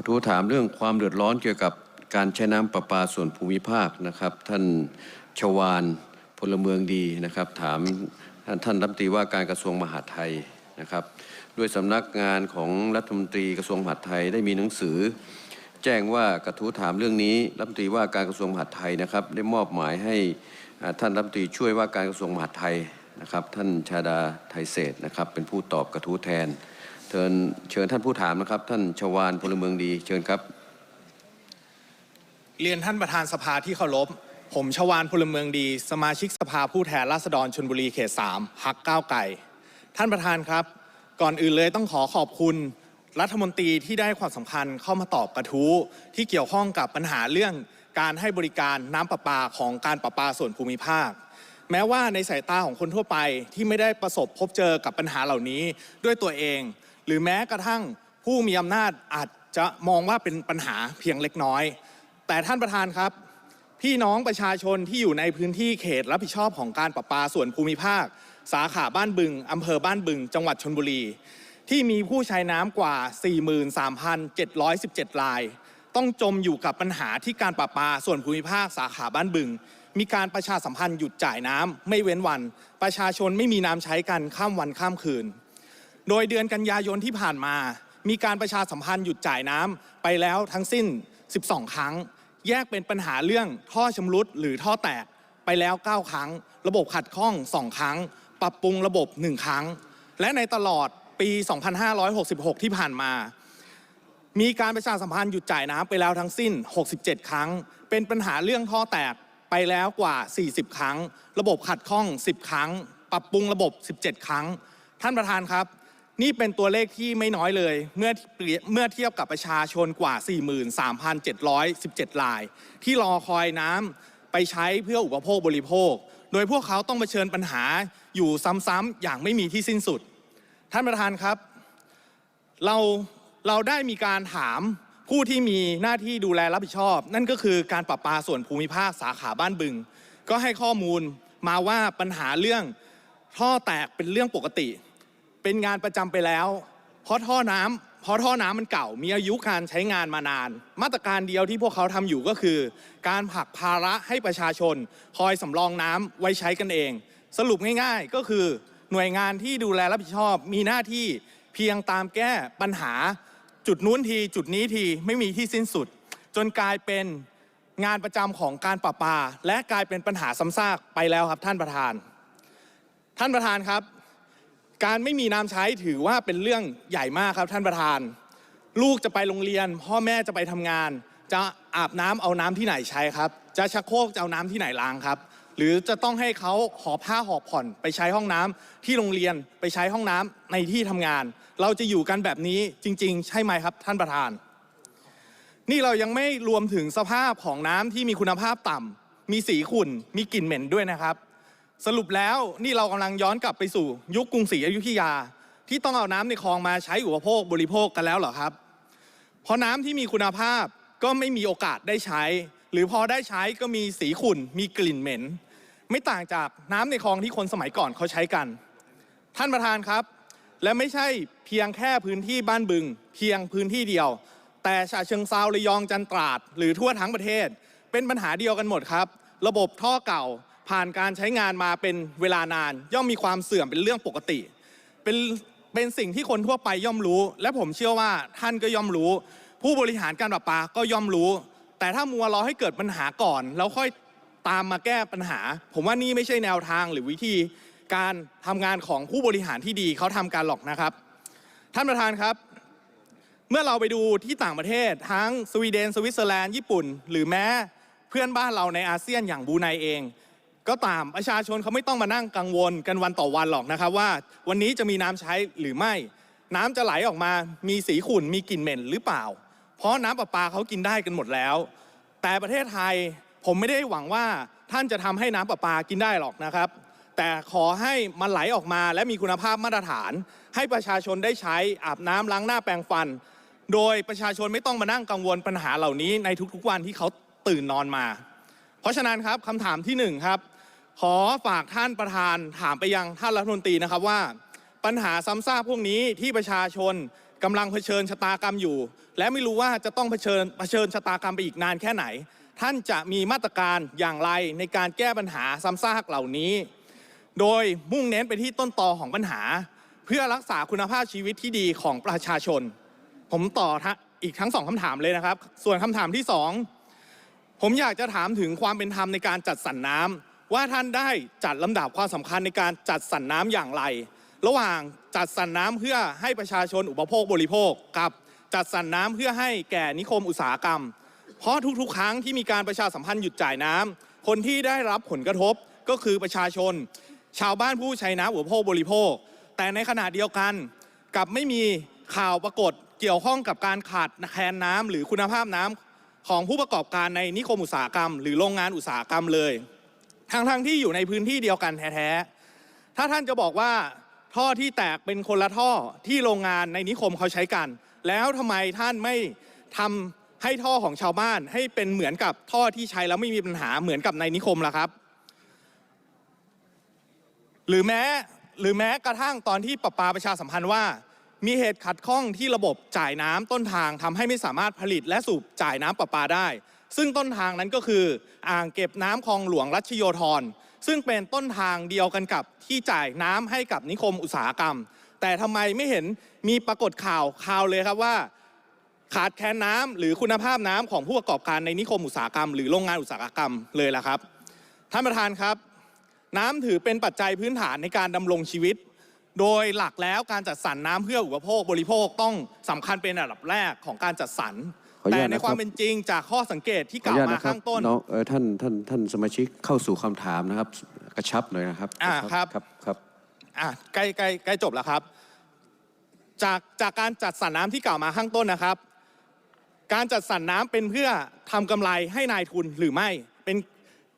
ระทู้ถามเรื่องความเดือดร้อนเกี่ยวกับการใช้น้ำประปาส่วนภูมิภาคนะครับ ท่านชวานพลเมืองดีนะครับ ถามท่านท่านรัฐมนตรีว่าการกระทรวงมหาดไทยนะครับ ด้วยสำนักงานของรัฐมนตรีกระทรวงมหาดไทยได้มีหนังสือ แจ้งว่ากระทู้ถามเรื่องนี้รัฐมนตรีว่าการกระทรวงมหาดไทยนะครับ ได้มอบหมายให้ท่านรัฐมนตรีช่วยว่าการกระทรวงมหาดไทยนะครับ ท่านชาดาไทยเศรษฐ์นะครับเป็นผู้ตอบกระทู้แทน เชิญเชิญท่านผู้ถามนะครับ ท่านชวานพลเมืองดี เชิญครับ เรียนท่านประธานสภาที่เคารพผมชวานพลเมืองดี สมาชิกสภาผู้แทนราษฎรชนบุรีเขต3พักก้าวไก่ท่านประธานครับ ก่อนอื่นเลยต้องขอขอบคุณ รัฐมนตรีที่ได้ความสำคัญเข้ามาตอบกระทู้ที่เกี่ยวข้องกับปัญหาเรื่องการให้บริการน้ำประปาของการประปาส่วนภูมิภาค แม้ว่าในสายตาของคนทั่วไปที่ไม่ได้ประสบพบเจอกับปัญหาเหล่านี้ด้วยตัวเอง รือแม้กระทั่งผู้มีอำนาจอาจจะมองว่าเป็นปัญหาเพียงเล็กน้อย แต่ท่านประธานครับ พี่น้องประชาชนที่อยู่ในพื้นที่เขตรับผิดชอบของการประปาส่วนภูมิภาค สาขาบ้านบึงอำเภอบ้านบึง จังหวัดชนบุรี ที่มีผู้ใช้น้ำกว่า 43,717ราย ต้องจมอยู่กับปัญหาที่การประปาส่วนภูมิภาคสาขาบ้านบึง มีการประชาสัมพันธ์หยุดจ่ายน้ำไม่เว้นวัน ประชาชนไม่มีน้ำใช้กันข้ามวันข้ามคืน โดยเดือนกันยายนที่ผ่านมา มีการประชาสัมพันธ์หยุดจ่ายน้ำไปแล้วทั้งสิ้น 12 ครั้ง แยกเป็นปัญหาเรื่องท่อชำรุดหรือท่อแตกไปแล้ว 9 ครั้ง ระบบขัดข้อง 2 ครั้ง ปรับปรุงระบบ 1 ครั้ง และในตลอดปี 2566 ที่ผ่านมา มีการประชาสัมพันธ์หยุดจ่ายน้ำไปแล้วทั้งสิ้น 67 ครั้ง เป็นปัญหาเรื่องท่อแตกไปแล้วกว่า 40 ครั้ง ระบบขัดข้อง 10 ครั้ง ปรับปรุงระบบ 17 ครั้ง ท่านประธานครับ นี่เป็นตัวเลขที่ไม่น้อยเลย เมื่อเมื่อเทียบกับประชาชนกว่า 43,717ราย ที่รอคอยน้ำไปใช้เพื่ออุปโภคบริโภค โดยพวกเขาต้องเผชิญปัญหาอยู่ซ้ำๆอย่างไม่มีที่สิ้นสุด ท่านประธานครับ เราเราได้มีการถามผู้ที่มีหน้าที่ดูแลรับผิดชอบ นั่นก็คือการปรับปาส่วนภูมิภาคสาขาบ้านบึง ก็ให้ข้อมูลมาว่าปัญหาเรื่องท่อแตกเป็นเรื่องปกติ เป็นงานประจำไปแล้ว เพราะท่อน้ำเพราะท่อน้ำมันเก่า มีอายุการใช้งานมานาน มาตรการเดียวที่พวกเขาทำอยู่ก็คือ การผลักภาระให้ประชาชน คอยสำรองน้ำไว้ใช้กันเอง สรุปง่ายๆก็คือหน่วยงานที่ดูแลรับผิดชอบ มีหน้าที่เพียงตามแก้ปัญหา จุดนู้นที จุดนี้ทีไม่มีที่สิ้นสุด จนกลายเป็นงานประจำของการประปา และกลายเป็นปัญหาซ้ำซากไปแล้วครับท่านประธาน ท่านประธานครับ การไม่มีน้ำใช้ถือว่าเป็นเรื่องใหญ่มากครับท่านประธาน ลูกจะไปโรงเรียน พ่อแม่จะไปทำงาน จะอาบน้ำเอาน้ำที่ไหนใช้ครับ จะชักโครกจะเอาน้ำที่ไหนล้างครับ หรือจะต้องให้เขาหอบผ้าหอบผ่อน ไปใช้ห้องน้ำที่โรงเรียนไปใช้ห้องน้ำในที่ทำงาน เราจะอยู่กันแบบนี้จริง ๆ ใช่ไหมครับ ท่านประธาน นี่เรายังไม่รวมถึงสภาพของน้ำที่มีคุณภาพต่ำมีสีขุ่นมีกลิ่นเหม็นด้วยนะครับ สรุปแล้วนี่เรากำลังย้อนกลับไปสู่ยุคกรุงศรีอยุธยา ที่ต้องเอาน้ำในคลองมาใช้อุปโภคบริโภคกันแล้วเหรอครับ เพราะน้ำที่มีคุณภาพก็ไม่มีโอกาสได้ใช้ หรือพอได้ใช้ก็มีสีขุ่นมีกลิ่นเหม็น ไม่ต่างจากน้ำในคลองที่คนสมัยก่อนเขาใช้กัน ท่านประธานครับ และไม่ใช่เพียงแค่พื้นที่บ้านบึง เพียงพื้นที่เดียว แต่ฉะเชิงเซาระยองจันตราด หรือทั่วทั้งประเทศ เป็นปัญหาเดียวกันหมดครับ ระบบท่อเก่า ผ่านการใช้งานมาเป็นเวลานาน ย่อมมีความเสื่อมเป็นเรื่องปกติ เป็นเป็นสิ่งที่คนทั่วไปย่อมรู้ และผมเชื่อว่าท่านก็ย่อมรู้ ผู้บริหารการประปาก็ย่อมรู้ แต่ถ้ามัวรอให้เกิดปัญหาก่อน แล้วค่อยตามมาแก้ปัญหา ผมว่านี่ไม่ใช่แนวทางหรือวิธีการทำงานของผู้บริหารที่ดีเขาทำการหรอกนะครับ ท่านประธานครับ เมื่อเราไปดูที่ต่างประเทศทั้งสวีเดน สวิตเซอร์แลนด์ญี่ปุ่น หรือแม้เพื่อนบ้านเราในอาเซียนอย่างบูไนเอง ก็ตามประชาชนเขาไม่ต้องมานั่งกังวลกันวันต่อวันหรอกนะครับว่า วันนี้จะมีน้ำใช้หรือไม่ น้ำจะไหลออกมามีสีขุ่นมีกลิ่นเหม็นหรือเปล่า เพราะน้ำประปาเขากินได้กันหมดแล้ว แต่ประเทศไทยผมไม่ได้หวังว่าท่านจะทำให้น้ำประปากินได้หรอกนะครับ แต่ขอให้มันไหลออกมาและมีคุณภาพมาตรฐาน ให้ประชาชนได้ใช้อาบน้ำล้างหน้าแปรงฟัน โดยประชาชนไม่ต้องมานั่งกังวลปัญหาเหล่านี้ในทุกๆวันที่เขาตื่นนอนมา เพราะฉะนั้นครับคำถามที่หนึ่งครับ ขอฝากท่านประธานถามไปยังท่านรัฐมนตรีนะครับว่า ปัญหาซ้ำซากพวกนี้ที่ประชาชนกำลังเผชิญชะตากรรมอยู่ และไม่รู้ว่าจะต้องเผชิญเผชิญชะตากรรมไปอีกนานแค่ไหน ท่านจะมีมาตรการอย่างไรในการแก้ปัญหาซ้ำซากเหล่านี้ โดยมุ่งเน้นไปที่ต้นตอของปัญหา เพื่อรักษาคุณภาพชีวิตที่ดีของประชาชน ผมต่อทอีกทั้งสองคำถามเลยนะครับ ส่วนคำถามที่สองผมอยากจะถามถึงความเป็นธรรมในการจัดสรรน้ำ ว่าท่านได้จัดลำดับความสำคัญในการจัดสรรน้ำอย่างไร ระหว่างจัดสรรน้ำเพื่อให้ประชาชนอุปโภคบริโภคกับจัดสรรน้ำเพื่อให้แก่นิคมอุตสาหกรรม เพราะทุกๆ ครั้งที่มีการประชาสัมพันธ์หยุดจ่ายน้ำคนที่ได้รับผลกระทบก็คือประชาชน ชาวบ้านผู้ใช้น้ำอุปโภคบริโภค แต่ในขณะเดียวกันกับไม่มีข่าวปรากฏเกี่ยวข้องกับการขาดแคลนน้ำหรือคุณภาพน้ำของผู้ประกอบการในนิคมอุตสาหกรรม หรือโรงงานอุตสาหกรรมเลย ทั้งทั้งๆที่อยู่ในพื้นที่เดียวกันแท้ๆ ถ้าท่านจะบอกว่าท่อที่แตกเป็นคนละท่อที่โรงงานในนิคมเขาใช้กัน แล้วทำไมท่านไม่ทำให้ท่อของชาวบ้าน ให้เป็นเหมือนกับท่อที่ใช้แล้วไม่มีปัญหาเหมือนกับในนิคมล่ะครับ หรือแม้หรือแม้กระทั่งตอนที่ประปาประชาสัมพันธ์ว่า มีเหตุขัดข้องที่ระบบจ่ายน้ำต้นทางทำให้ไม่สามารถผลิตและสูบจ่ายน้ำประปาได้ ซึ่งต้นทางนั้นก็คืออ่างเก็บน้ำคลองหลวงรัชโยธรซึ่งเป็นต้นทางเดียวกันกับที่จ่ายน้ำให้กับนิคมอุตสาหกรรม แต่ทำไมไม่เห็นมีปรากฏข่าวข่าวเลยครับว่า ขาดแคลนน้ำหรือคุณภาพน้ำของผู้ประกอบการในนิคมอุตสาหกรรม หรือโรงงานอุตสาหกรรมเลยล่ะครับท่านประธานครับ น้ำถือเป็นปัจจัยพื้นฐานในการดำรงชีวิต โดยหลักแล้วการจัดสรรน้ำเพื่ออุปโภคบริโภคต้องสำคัญเป็นอันดับแรกของการจัดสรร ขออนุแต่ญาตในนะครับความเป็นจริงจากข้อสังเกตที่ขอกอล่าวนุญาตมานะครับข้างต้น น้องเออท่านท่านท่านสมาชิกเข้าสู่คำถามนะครับ กระชับหน่อยนะครับอ่ากะครับ ครับครับ อะใกล้ใกล้ใกล้จบแล้วครับ จากจากการจัดสรรน้ำที่กล่าวมาข้างต้นนะครับ การจัดสรรน้ำเป็นเพื่อทำกำไรให้นายทุนหรือไม่ เป็น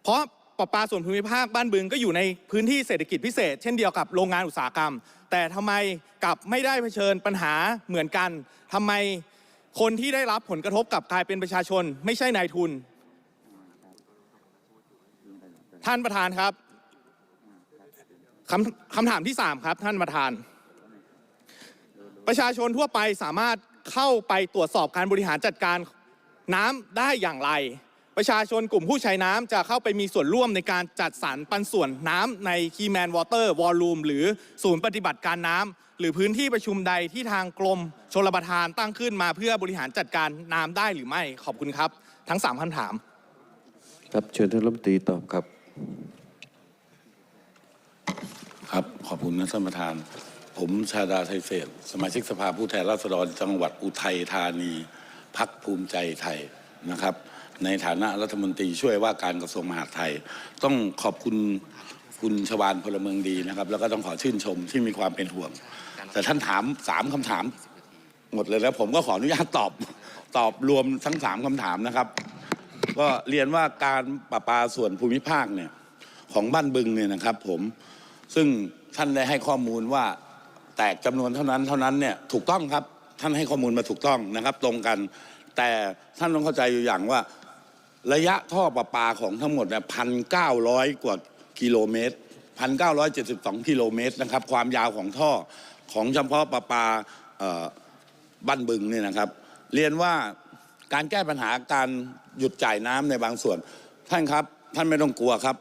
เพราะประปาส่วนภูมิภาคบ้านบึงก็อยู่ในพื้นที่เศรษฐกิจพิเศษ เช่นเดียวกับโรงงานอุตสาหกรรม แต่ทำไมกลับไม่ได้เผชิญปัญหาเหมือนกันทำไม คนที่ได้รับผลกระทบกลับกลายเป็นประชาชน ไม่ใช่นายทุน ท่านประธานครับคำคำถามที่ 3 ครับ ท่านประธาน ประชาชนทั่วไปสามารถเข้าไปตรวจสอบการบริหารจัดการน้ำได้อย่างไร ประชาชนกลุ่มผู้ใช้น้ำจะเข้าไปมีส่วนร่วมในการจัดสรรปันส่วนน้ำในคีแมนวอเตอร์วอลลุ่มหรือศูนย์ปฏิบัติการน้ำหรือพื้นที่ประชุมใดที่ทางกรมชลประทานตั้งขึ้นมาเพื่อบริหารจัดการน้ำได้หรือไม่ขอบคุณครับ ทั้ง 3คำถาม ครับเชิญท่านรัฐมนตรีตอบครับ ครับขอบคุณนะท่านประธาน ผมชาดาไทยเศษสมาชิกสภาผู้แทนราษฎรจังหวัดอุทัยธานีพักภูมิใจไทยนะครับ ในฐานะรัฐมนตรีช่วยว่าการกระทรวงมหาดไทย ต้องขอบคุณคุณชวานพลเมืองดีนะครับ แล้วก็ต้องขอชื่นชมที่มีความเป็นห่วง แต่ท่านถามสามคำถาม หมดเลยแล้วผมก็ขออนุญาตตอบตอบรวมทั้งสามคำถามนะครับ ก็เรียนว่าการประปาส่วนภูมิภาคเนี่ยของบ้านบึงเนี่ยนะครับ ผมซึ่งท่านได้ให้ข้อมูลว่าแตกจำนวนเท่านั้นเท่านั้นเนี่ยถูกต้องครับท่านให้ข้อมูลมาถูกต้องนะครับ ตรงกัน แต่ท่านต้องเข้าใจอยู่อย่างว่า ระยะท่อประปาของทั้งหมดเนี่ยพันเก้าร้อยกว่ากิโลเมตรพันเก้าร้อยเจ็ดสิบสองกิโลเมตรนะครับ ความยาวของท่อของเฉพาะประปาบ้านบึงเนี่ยนะครับ เรียนว่าการแก้ปัญหาการหยุดจ่ายน้ำในบางส่วน ท่านครับท่านไม่ต้องกลัวครับ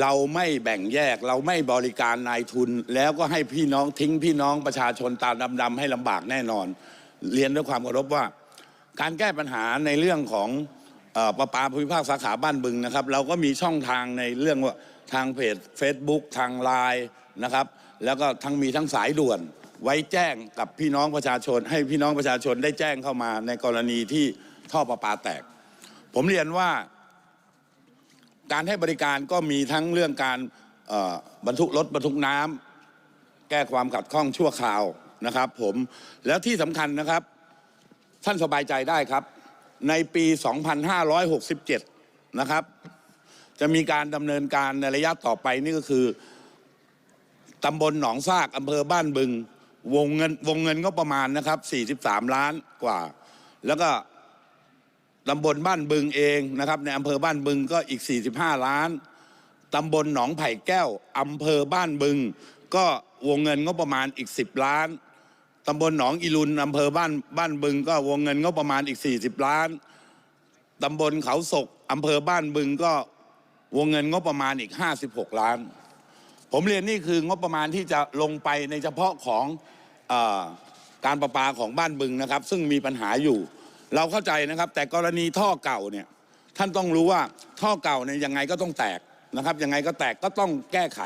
เราไม่แบ่งแยกเราไม่บริการนายทุน แล้วก็ให้พี่น้องทิ้งพี่น้องประชาชนตาดำๆให้ลำบากแน่นอน เรียนด้วยความเคารพว่า การแก้ปัญหาในเรื่องของ ประปาภูมิภาคสาขาบ้านบึงนะครับ เราก็มีช่องทางในเรื่องว่าทางเพจ Facebook ทางไลน์นะครับ แล้วก็ทั้งมีทั้งสายด่วนไว้แจ้งกับพี่น้องประชาชน ให้พี่น้องประชาชนได้แจ้งเข้ามาในกรณีที่ท่อประปาแตก ผมเรียนว่าการให้บริการก็มีทั้งเรื่องการบรรทุกรถบรรทุกน้ำแก้ความขัดข้องชั่วคราวนะครับ ผมแล้วที่สำคัญนะครับ ท่านสบายใจได้ครับ ในปี 2567 นะครับ จะมีการดำเนินการในระยะต่อไปนี่ก็คือตำบลหนองซากอำเภอบ้านบึง วงเงินวงเงินก็ประมาณนะครับ 43 ล้านกว่า แล้วก็ตำบลบ้านบึงเองนะครับ ในอำเภอบ้านบึงก็อีก 45 ล้านตำบลหนองไผ่แก้วอำเภอบ้านบึง ก็วงเงินก็ประมาณอีก 10 ล้าน ตำบลหนองอีลุนอำเภอบ้านบ้านบึง ก็วงเงินก็ประมาณอีก 40 ล้านตำบลเขาศกอำเภอบ้านบึงก็วงเงินงบประมาณอีก 56 ล้าน ผมเรียนนี่คืองบประมาณที่จะลงไปในเฉพาะของอการประปาของบ้านบึงนะครับ ซึ่งมีปัญหาอยู่ เราเข้าใจนะครับ แต่กรณีท่อเก่าเนี่ยท่านต้องรู้ว่าท่อเก่าเนี่ยยังไงก็ต้องแตกนะครับยังไงก็แตกก็ต้องแก้ไข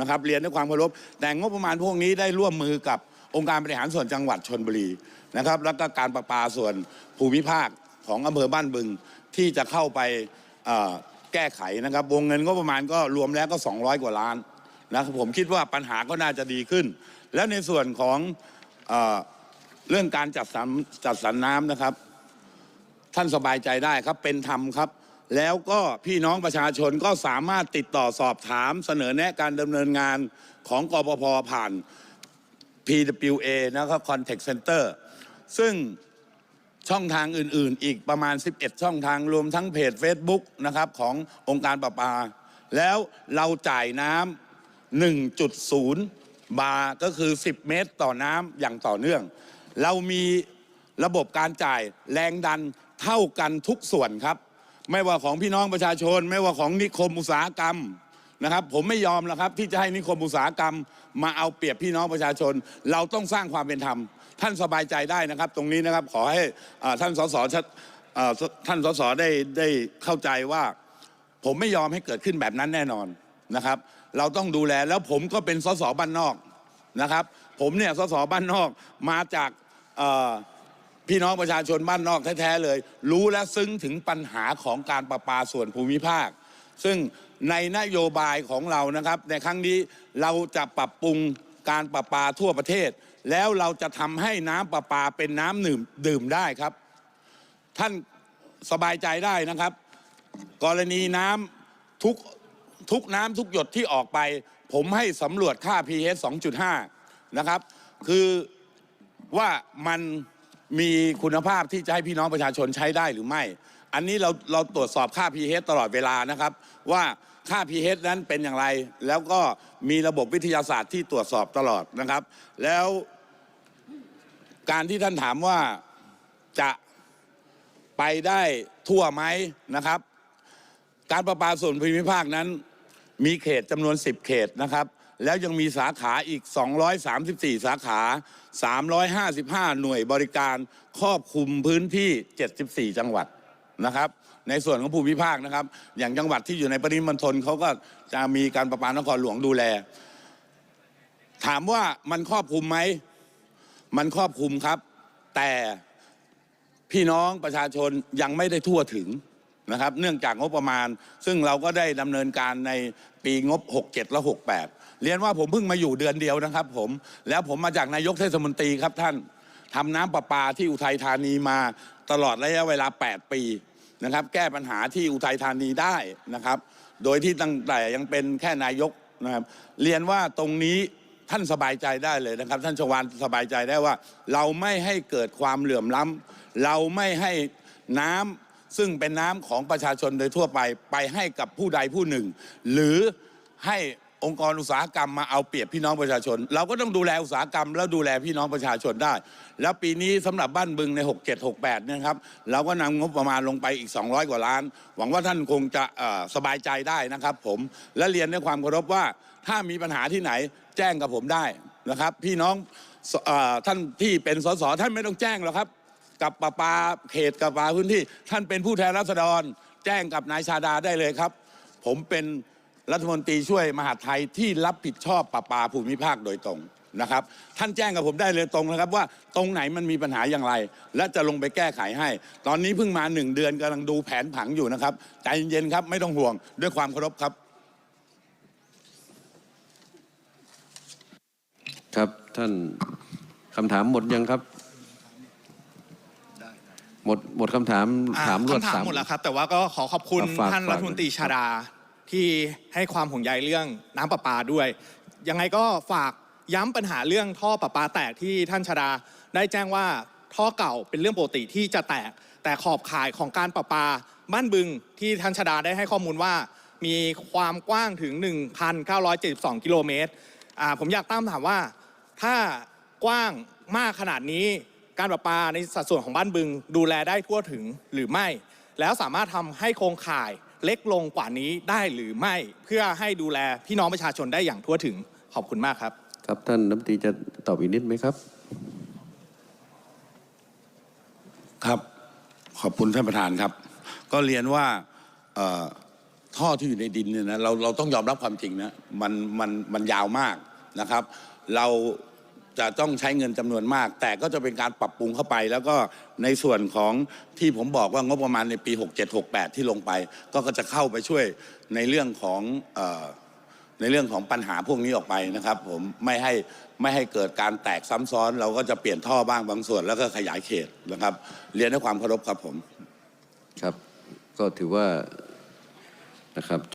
นะครับ เรียนด้วยความเคารพแต่งบประมาณพวกนี้ได้ร่วมมือกับ องค์การบริหารส่วนจังหวัดชนบุรีนะครับ แล้วก็การประปาส่วนภูมิภาคของอำเภอบ้านบึงที่จะเข้าไปแก้ไขนะครับ วงเงินก็ประมาณก็รวมแล้วก็ 200 กว่าล้านนะครับผมคิดว่าปัญหาก็น่าจะดีขึ้น แล้วในส่วนของเออเรื่องการจัดสรรจัดสรรน้ำนะครับ ท่านสบายใจได้ครับเป็นธรรมครับ แล้วก็พี่น้องประชาชนก็สามารถติดต่อสอบถาม เสนอแนะการดำเนินงานของกปพผ่าน PWA นะครับ Contact Center ซึ่งช่องทางอื่นๆ อีกประมาณ 11 ช่องทางรวมทั้งเพจ Facebook นะครับขององค์การประปา แล้วเราจ่ายน้ำ1.0 บาร์ก็คือ 10 เมตรต่อน้ำอย่างต่อเนื่อง เรามีระบบการจ่ายแรงดันเท่ากันทุกส่วนครับ ไม่ว่าของพี่น้องประชาชน ไม่ว่าของนิคมอุตสาหกรรม นะครับ ผมไม่ยอมแล้วครับ ที่จะให้นิคมอุตสาหกรรม มาเอาเปรียบพี่น้องประชาชน เราต้องสร้างความเป็นธรรม ท่านสบายใจได้นะครับ ตรงนี้นะครับขอให้ท่านสสชัดท่านสสได้ได้เข้าใจว่า ผมไม่ยอมให้เกิดขึ้นแบบนั้นแน่นอนนะครับ เราต้องดูแลแล้วผมก็เป็นสสบ้านนอกนะครับ ผมเนี่ยสสบ้านนอกมาจากพี่น้องประชาชนบ้านนอกแท้ๆเลย รู้และซึ้งถึงปัญหาของการประปาส่วนภูมิภาค ซึ่ง ในนโยบายของเรานะครับ ในครั้งนี้เราจะปรับปรุงการประปาทั่วประเทศ แล้วเราจะทำให้น้ำประปาเป็นน้ำดื่มดื่มได้ครับ ท่านสบายใจได้นะครับ กรณีน้ำทุกทุกน้ำทุกหยดที่ออกไป ผมให้สำรวจค่า pH 2.5 นะครับ คือว่ามันมีคุณภาพที่จะให้พี่น้องประชาชนใช้ได้หรือไม่ อันนี้เราเราตรวจสอบค่า pH ตลอดเวลานะครับ ว่าค่า pH นั้นเป็นอย่างไร แล้วก็มีระบบวิทยาศาสตร์ที่ตรวจสอบตลอดนะครับ แล้วการที่ท่านถามว่าจะไปได้ทั่วไหมนะครับ การประปาส่วนภูมิภาคนั้น มีเขตจำนวน 10 เขตนะครับ แล้วยังมีสาขาอีก 234 สาขา 355 หน่วยบริการครอบคลุมพื้นที่ 74 จังหวัด นะครับ ในส่วนของภูมิภาคนะครับ อย่างจังหวัดที่อยู่ในปริมณฑลเขาก็จะมีการประปานครหลวงดูแล ถามว่ามันครอบคลุมไหม มันครอบคลุมครับ แต่พี่น้องประชาชนยังไม่ได้ทั่วถึงนะครับ เนื่องจากงบประมาณ ซึ่งเราก็ได้ดำเนินการในปีงบ 67 และ 68 เรียนว่าผมเพิ่งมาอยู่เดือนเดียวนะครับ ผมแล้วผมมาจากนายกเทศมนตรีครับท่านทำน้ำประปาที่อุทัยธานีมาตลอดระยะเวลา 8 ปี นะครับ แก้ปัญหาที่อุทัยธานีได้นะครับ โดยที่ตั้งแต่ยังเป็นแค่นายกนะครับ เรียนว่าตรงนี้ท่านสบายใจได้เลยนะครับ ท่านชวานสบายใจได้ว่า เราไม่ให้เกิดความเหลื่อมล้ำเราไม่ให้น้ำซึ่งเป็นน้ำของประชาชนโดยทั่วไปไปให้กับผู้ใดผู้หนึ่ง หรือให้ องค์กรอุตสาหกรรมมาเอาเปรียบพี่น้องประชาชน เราก็ต้องดูแลอุตสาหกรรม แล้วดูแลพี่น้องประชาชนได้ แล้วปีนี้สำหรับบ้านบึงใน 67 68เนยนะครับเราก็นำงบประมาณลงไปอีก 200 กว่าล้าน หวังว่าท่านคงจะสบายใจได้นะครับ ผมและเรียนด้วยความเคารพว่า ถ้ามีปัญหาที่ไหนแจ้งกับผมได้นะครับ พี่น้องอท่านที่เป็นสสท่านไม่ต้องแจ้งหรอกครับ กับปะปาเขตกับประปาพื้นที่ ท่านเป็นผู้แทนราษฎร แจ้งกับนายชาดาได้เลยครับ ผมเป็น รัฐมนตรีช่วยมหาดไทยที่รับผิดชอบประปาภูมิภาคโดยตรงนะครับ ท่านแจ้งกับผมได้เลยตรงนะครับ ว่าตรงไหนมันมีปัญหาอย่างไร และจะลงไปแก้ไขให้ ตอนนี้เพิ่งมาหนึ่งเดือนกำลังดูแผนผังอยู่นะครับใจเย็นๆครับไม่ต้องห่วงด้วยความเคารพครับ ครับท่านคำถามหมดยังครับ หมดหมดคำถามอ่ถามรวดคำถามสาม หมดแล้วครับ แต่ว่าก็ขอขอบคุณฝากท่านฝากรัฐมนตรีชาดา ที่ให้ความห่วงใยเรื่องน้ำประปาด้วย ยังไงก็ฝากย้ำปัญหาเรื่องท่อประปาแตกที่ท่านชาดา ได้แจ้งว่าท่อเก่าเป็นเรื่องปกติที่จะแตก แต่ขอบข่ายของการประปาบ้านบึงที่ท่านชาดาได้ให้ข้อมูลว่า มีความกว้างถึง 1,972 กิโลเมตรผมอยากตั้งคำถามว่า ถ้ากว้างมากขนาดนี้การประปาในสัดส่วนของบ้านบึง ดูแลได้ทั่วถึงหรือไม่ แล้วสามารถทำให้โครงข่าย เล็กลงกว่านี้ได้หรือไม่เพื่อให้ดูแลพี่น้องประชาชนได้อย่างทั่วถึงขอบคุณมากครับ ครับท่านรัฐมนตรีจะตอบอีกนิดไหมครับ ครับขอบคุณท่านประธานครับ ก็เรียนว่าเอ่อท่อที่อยู่ในดินเนี่ยนะเราเราต้องยอมรับความจริงนะมันมันมันยาวมากนะครับ เรา จะต้องใช้เงินจำนวนมาก แต่ก็จะเป็นการปรับปรุงเข้าไป แล้วก็ในส่วนของที่ผมบอกว่างบประมาณในปี 67-68 ที่ลงไป ก็จะเข้าไปช่วยในเรื่องของออในเรื่องของปัญหาพวกนี้ออกไปนะครับ ผมไม่ให้ไม่ให้เกิดการแตกซ้ำซ้อน เราก็จะเปลี่ยนท่อบ้างบางส่วน แล้วก็ขยายเขตนะครับ เรียนด้วยความเคารพครับผมครับ ก็ถือว่านะครับ